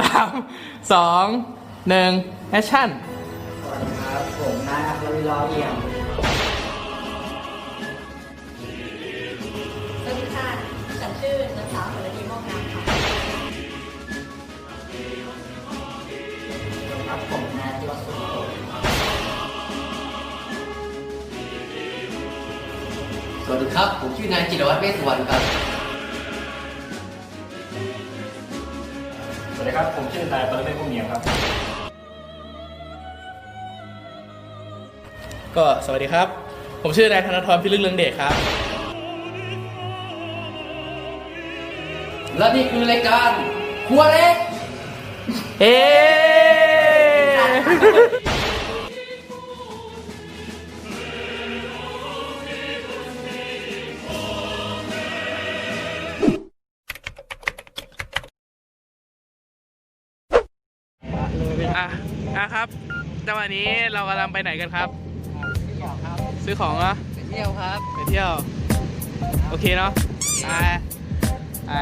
สามสองหนึ่งแอคชั่นสวัสดีครับผมนายอัครวิลาเอี่ยมสวัสดีค่ะ ฉันชื่อนางสาวสรดีโมกงามค่ะครับผมนายจิวสุขโตสวัสดีครับ ผมชื่อนายจิรวัตรเวสสุวรรณครับ สวัสดีครับ ผมชื่อนายปรเมศพุ่มเนียมครับ ก็สวัสดีครับ ผมชื่อนายธนทรพิลึกเรืองเดชครับ และนี่คือรายการครัวเล็กเฮ้ อะอะครับจังหวะนี้เรากำลังไปไหนกันครับ ซื้อของเหรอเที่ยวครับ ไปเที่ยว โอเคเนาะไปไป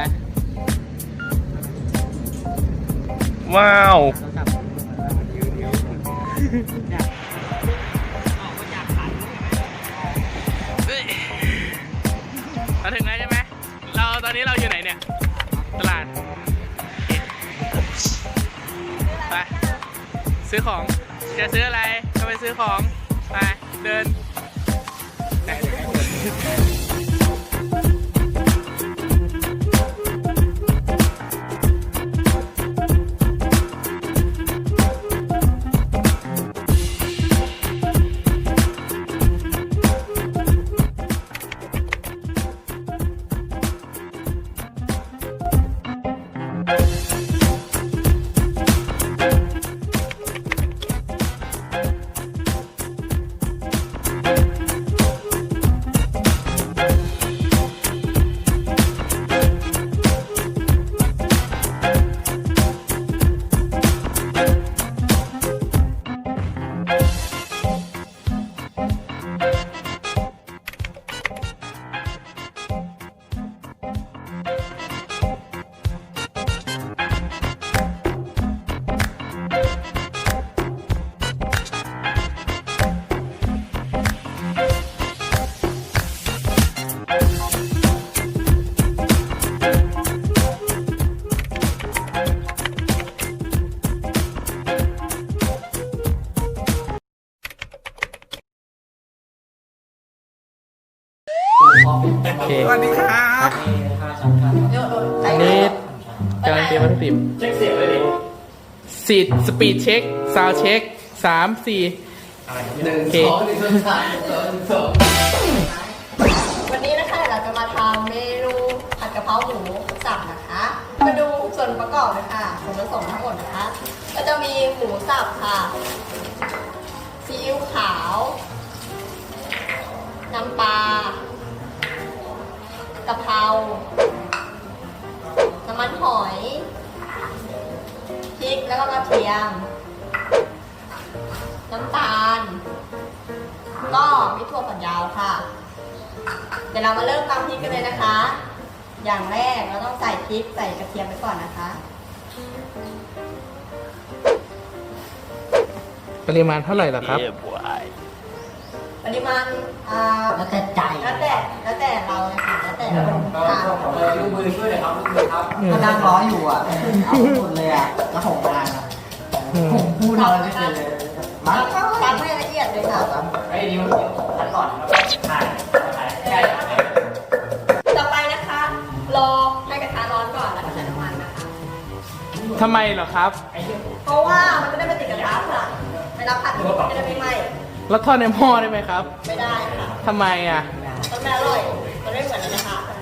ว้าวเฮ้ยเราถึงแล้วใช่ไหม เราตอนนี้เราอยู่ไหนเนี่ย ตลาดโอเคไป ซื้อของ จะซื้ออะไร ก็ไปซื้อของ ไป เดิน สีดสปีดเช็คซาวเช็คสามสี่หนึ่งโอเคสองหนึ่งสองสามหนึ่งสองหนึ่งสองวันนี้นะคะเราจะมาทำเมนูผัดกะเพราหมูสับนะคะ มาดูส่วนประกอบเลยค่ะส่วนผสมทั้งหมดนะคะ ก็จะมีหมูสับค่ะซีอิ๊วขาว น้ำปลากะเพราน้ำมันหอย พริกแล้วก็กระเทียม น้ำตาล ก็มีถั่วฝักยาวค่ะ เดี๋ยวเรามาเริ่มตำพริกกันเลยนะคะ อย่างแรกเราต้องใส่พริกใส่กระเทียมไปก่อนนะคะ ปริมาณเท่าไหร่ล่ะครับ ปริมาณอ่าแล้วแต่ใจ แล้วแต่แล้วแต่เราเลยค่ะ แล้วแต่เราก็ทานขอเลยลูกมือช่วยหน่อยครับลูกมือครับก็นั่งร้ออยู่อะเอาหมดเลยอะแล้วของงานอะผมพูดอะไรไม่เป็นเลยมาแล้วก็ตำให้ละเอียดเลยค่ะไอ้นี่มันทันหลอดครับถ่ายถ่ายใช่ต่อไปนะคะ รอให้กระทะร้อนก่อนแล้วก็ใส่น้ำมันนะคะทำไมเหรอครับ เพราะว่ามันจะได้ไม่ติดกระทะค่ะเวลาผัดมันจะได้ไม่ไหม้แล้วทอดในหม้อได้ไหมครับ ไม่ได้ค่ะทำไมอะมันไม่อร่อย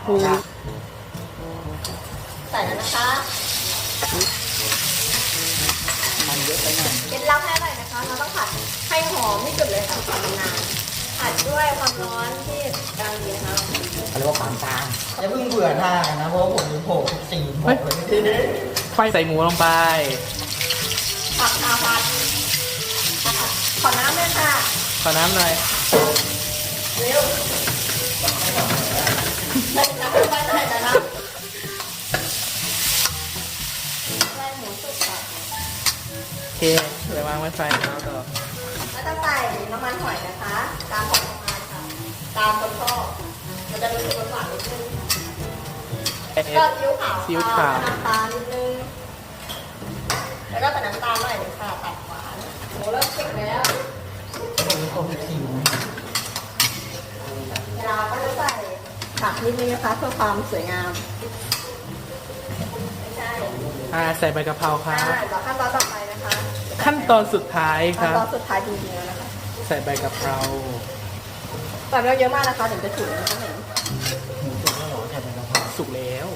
นะคะครูใส่แล้วนะคะเคล็ดลับให้อร่อยนะคะ เราต้องผัดให้หอมที่สุดเลยค่ะผัดนานๆผัดด้วยความร้อนที่กำลังดีนะคะเขาเรียกว่าปานกลางอย่าเพิ่งเบื่อหน้ากันนะ เพราะว่าผมมีโผล่ทุกสีหมดเลยที่นี่ไฟใส่หมูลงไปผัดค่ะผัดขอน้ำด้วยค่ะ ขอน้ำหน่อยเร็ว โอเคเลยวางไว้ไฟแล้วต่อแล้วจะใส่น้ำมันหอยนะคะ ตามของประมาณค่ะ ตามคนชอบมันจะมีส่วนหวานนิดนึงเอ๊ะ ก็ซีอิ๊วขาวซีอิ๊วขาว ค่ะน้ำตาลนิดนึง แล้วก็ใส่น้ำตาลหน่อยนึงค่ะตัดหวานโหเริ่มเผ็ดแล้วเวลาก็จะใส่ ผักนิดนึงนะคะเพื่อความสวยงามไม่ใช่อ่าใส่ใบกะเพราคอ่ารับต่อขั้นตอนต่อไปนะคะขั้นตอนสุดท้ายคขั้นรับ ตอนสุดท้ายจริงๆแล้วนะคะใส่ใบกะเพราใส่ไม่ต้องเยอะมากนะคะถึงจะถึงจะเห็นสุกแล้ว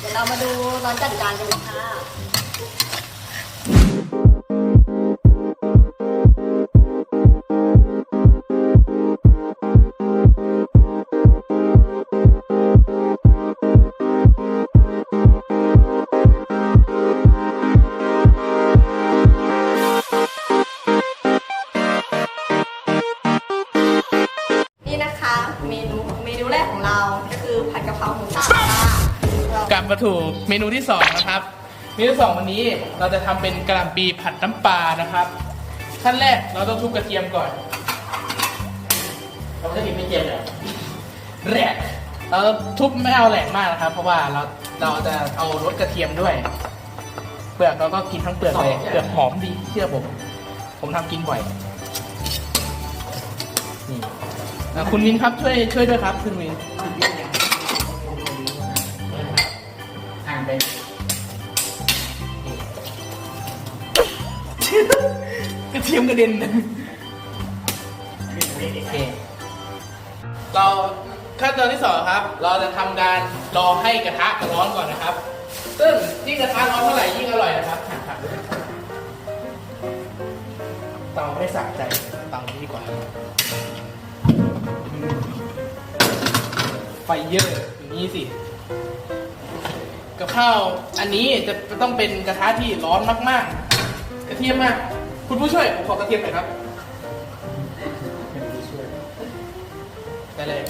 เดี๋ยวเรามาดูตอนจัดจานกันเลยค่ะ มาถูกเมนูที่สองนะครับเมนูที่สองวันนี้เราจะทำเป็นกะหล่ำปีผัดน้ำปลานะครับ ขั้นแรกเราต้องทุบกระเทียมก่อน เราจะกินไม่เจ็บเลยแหลกเราทุบไม่เอาแหลกมากนะครับ เพราะว่าเราเราจะเอารสกระเทียมด้วยเปลือกเราก็กินทั้งเปลือกเลยเปลือกหอมดีเชื่อผม ผมทำกินบ่อยนี่อะคุณวินครับช่วยช่วยด้วยครับคุณวิน ห่างไปกระเทียมกระเด็นโอเค เราขั้นตอนที่สองครับ เราจะทำการรอให้กระทะร้อนก่อนนะครับ ซึ่งยิ่งกระทะร้อนเท่าไหร่ยิ่งอร่อยนะครับหั่นผักด้วยเตาไม่สะใจเตานี้ดีกว่า ไฟเยอะอย่างนี้สิ กับข้าวอันนี้จะต้องเป็นกระทะที่ร้อนมากๆ กระเทียมมาก คุณผู้ช่วยผมขอกระเทียมหน่อยครับได้เลย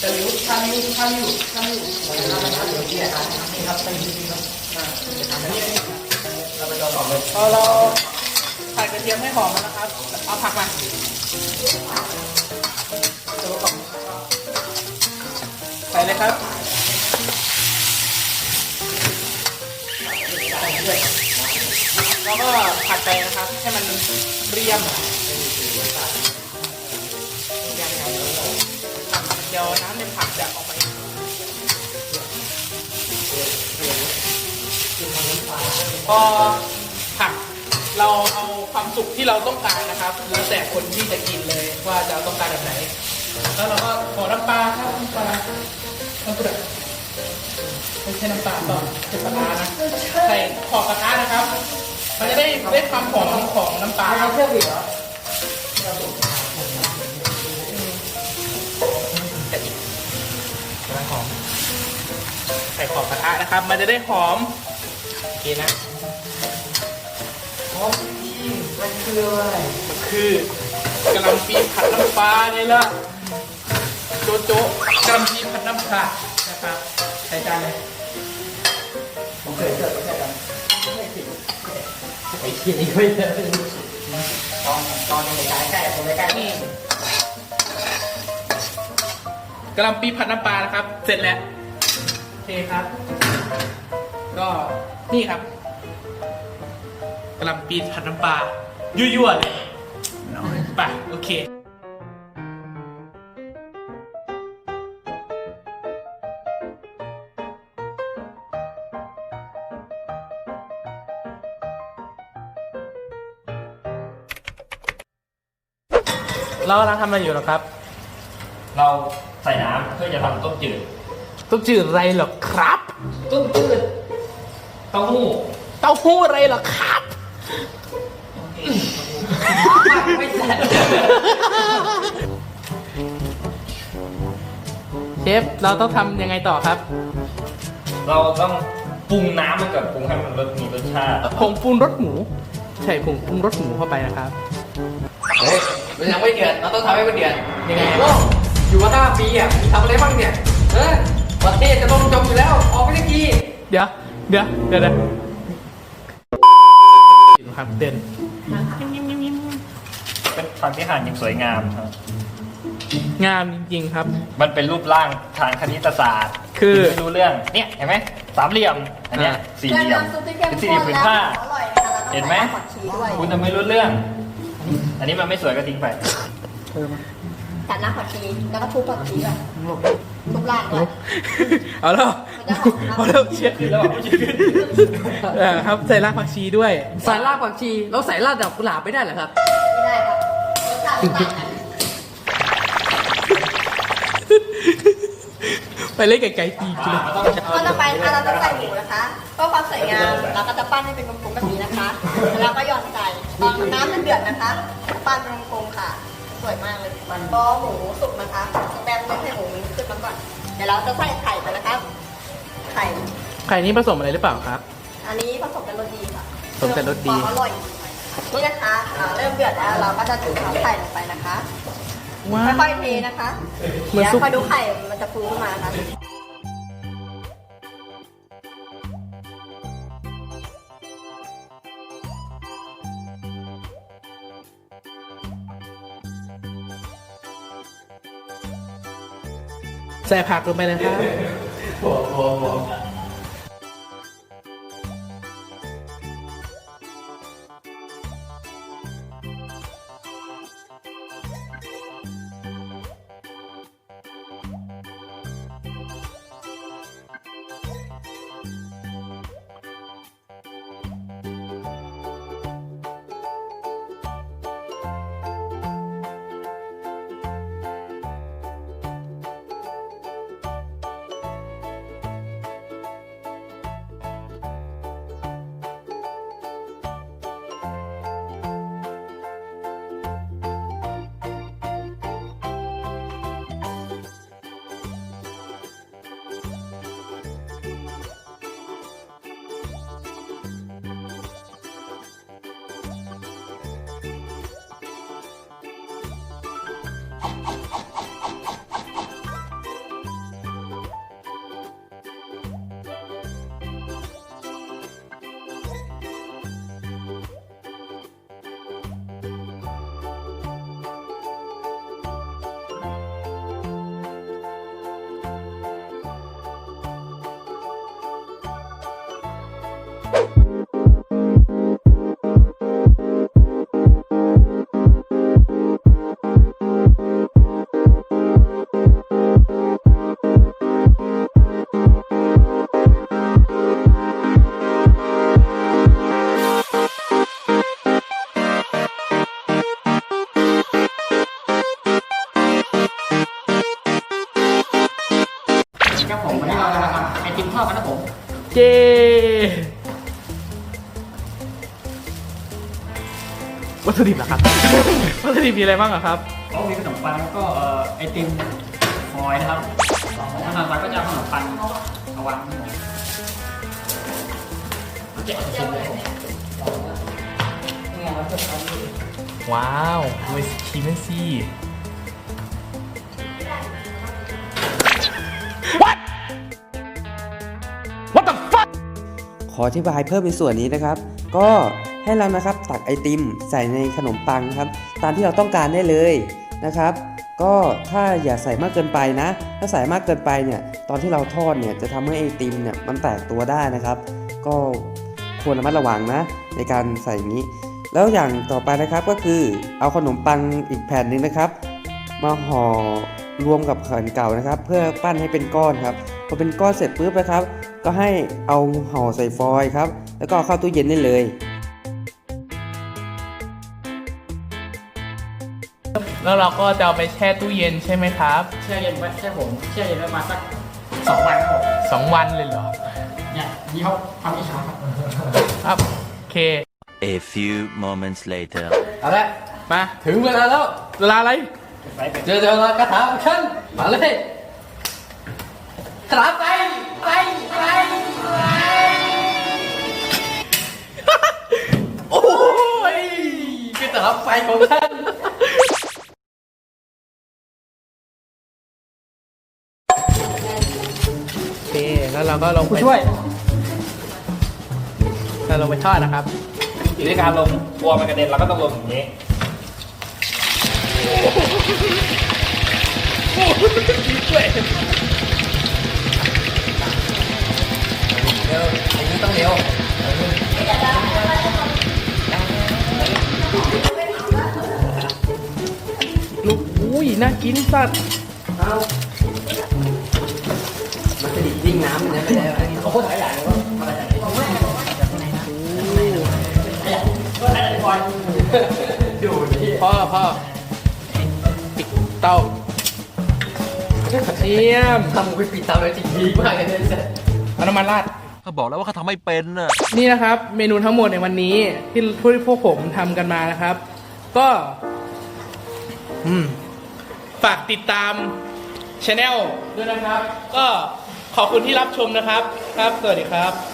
ตะลิวทาลิวทาลิวทาลิวเราไปทำเดี๋ยวเกียร์กันนี่ครับไปที่นี่ครับเราไปรอต่อเลยพอเราใส่กระเทียมให้หอมแล้วนะครับ เอาผักมาใส่เลยครับ แล้วก็ผัดไปนะครับ ให้มันเรียมอย่างไรเดี๋ยวน้ำในผักจะออกไปพอผักเราเอาความสุกที่เราต้องการนะครับ แล้วแต่คนที่จะกินเลยว่าจะต้องการแบบไหน แล้วเราก็ขอน้ำปลาครับน้ำปลาน้ำปลา ไม่ใช่น้ำปลาต่อเป็นปลาร้านะใส่ขอบกระทะนะครับ มันจะได้ได้ความหอมของน้ำปลาเราเชื่อผิดเหรอหอมใส่ขอบกระทะนะครับ มันจะได้หอมโอเคนะหอ๋อพี่มันคืออะไรคือกะลำปีผัดน้ำปลาเนี่ยละโจโจะกะลำปีผัดน้ำปลานะครับใส่จานเลย เคยเจอแค่กันไอ้เขียนี่ไม่เจอตอนตอนในรายการใกล้ผมรายการนี่กะหล่ำปีผัดน้ำปลานะครับ เสร็จแล้วโอเคครับ ก็นี่ครับกะหล่ำปีผัดน้ำปลายั่วๆเลยไปโอเค เรากำลังทำอะไรอยู่หรอครับ เราใส่น้ำเพื่อจะทำต้มจืด ต้มจืดอะไรเหรอครับ ต้มจืดเต้าหู้ เต้าหู้อะไรเหรอครับ ไม่เสร็จเชฟเราต้องทำยังไงต่อครับ เราต้องปรุงน้ำมันกับปรุงให้มันรสมีรสชาติผงปรุงรสหมูใส่ผงปรุงรสหมูเข้าไปนะครับ เฮ้ย มันยังไม่เดือดเราต้องทำให้มันเดือดยังไงโอ้ยอยู่มาห้าปีอะมีทำอะไรบ้างเนี่ยเออประเทศจะต้องจมอยู่แล้วออกไปสักทีเดี๋ยวเดี๋ยวเดี๋ยวเดี๋ยวครับเด่นเป็นฟันที่หันอย่างสวยงามครับ งามจริงๆครับ มันเป็นรูปร่างทางคณิตศาสตร์ คือไม่รู้เรื่องเนี่ยเห็นไหมสามเหลี่ยมอันเนี้ยอ่าสี่เหลี่ยมน้ำซุปที่เข้มเป็นสี่ข้เหลี่ยมนผืนและผ้าอร่อยนะคะแล้วก็เห็นไหมใส่ผักชีด้วยคุณจะไม่รู้เรื่อง อันนี้มันไม่สวยก็ทิ้งไปกัดน้ำผักชีแล้วก็ทุบผักชีแบบทุบล่างด้วยเอาแล้วมันจะหอมครับเอาแล้วเชียร์ขึ้นแล้วเออครับใส่รากผักชีด้วย ใส่รากผักชีแล้วใส่รากดอกกุหลาบไม่ได้เหรอครับ ไม่ได้ครับรสชาติไม่ต่างกัน ไปเล่นไก่ๆตีกันเลยก็จะไปถ้าเราจะใส่หมูนะคะเพื่อความสวยงามเราก็จะปั้นให้เป็นกลมๆแบบนี้นะคะแล้วก็หย่อนใส่ตอนน้ำเดือดๆนะคะ ปั้นเป็นกลมๆค่ะ สวยมากเลยพอหมูสุกนะคะแบมไม่ให้หมูมันขึ้นมาก่อนเดี๋ยวเราจะใส่ไข่ไปนะคะไข่ไข่นี้ผสมอะไรหรือเปล่าครับ อันนี้ผสมเป็นรสดีค่ะผสมเป็นรสดีความอร่อยนี่นะคะอ่าเริ่มเดือดแล้วเราก็จะจุ่มไข่ลงไปนะคะ ว้าค่อยๆเทนะคะเหมือนเดี๋ยวซุป คอยดูไข่มันจะฟูขึ้นมานะคะใส่ผักลงไปเลยครับครับ เย้วัตถุดิบเหรอครับ วัตถุดิบมีอะไรบ้างอะครับ ก็มีขนมปังแล้วก็เอ่อไอติมฟอยล์นะครับขนมปังก็จะเอาขนมปังเอาวางครับผมแกะชิ้นเลยผมว้าวดูชิมซี่ ขออธิบายเพิ่มในส่วนนี้นะครับ ก็ให้เรานะครับตักไอติมใส่ในขนมปังครับ ตามที่เราต้องการได้เลยนะครับ ก็ถ้าอย่าใส่มากเกินไปนะ ถ้าใส่มากเกินไปเนี่ยตอนที่เราทอดเนี่ยจะทำให้ไอติมเนี่ยมันแตกตัวได้นะครับ ก็ควรระมัดระวังนะ ในการใส่อย่างนี้ แล้วอย่างต่อไปนะครับก็คือเอาขนมปังอีกแผ่นหนึ่งนะครับ มาห่อรวมกับแผ่นเก่านะครับ เพื่อปั้นให้เป็นก้อนครับพอเป็นก้อนเสร็จปุ๊บนะครับ ก็ให้เอาห่อใส่ฟอยล์ครับ แล้วก็เอาเข้าตู้เย็นได้เลยแล้วเราก็จะเอาไปแช่ตู้เย็นใช่ไหมครับแช่เย็นไว้แช่ผมแช่เย็นไว้ประมาณสักสองวันครับผมสองวันเลยเหรอเนี่ยนี่เขาทำอีกครับครับโอเค A few moments later. เอาละมาถึงเวลาแล้วเวลาอะไรไปเป็นเจอเจอกระถางฉันมาเลยกระถางไปไปไปางไฟของท่านแล้วเราก็ลงไปผู้ช่วย เราลงไปทอดนะครับอยู่ที่การลงตัวมันกระเด็นเราก็ต้องลงอย่างนี้โอ้โหโอ้โหย่างนี้ต้องเร็ว Thank you. อุ้ยน่ากินสัตว์มันจะดิบยิ่งน้ำเนี่ยไม่ได้อะไรเขาโคตรหลายอย่างเลยว่าอะไรอย่างนี้ดูที่พ่อพ่อปิดเตาเยี่ยมทำกุยปีตามเลยจริงดีมากเลยเนี่ยเอาน้ำมันราดเขาบอกแล้วว่าเขาทำไม่เป็นน่ะนี่นะครับ เมนูทั้งหมดในวันนี้ที่ที่พวกผมทำกันมานะครับ ก็ อืม ฝากติดตามช anel ด้วยนะครับ ก็ขอบคุณที่รับชมนะครับ ครับ สวัสดีครับ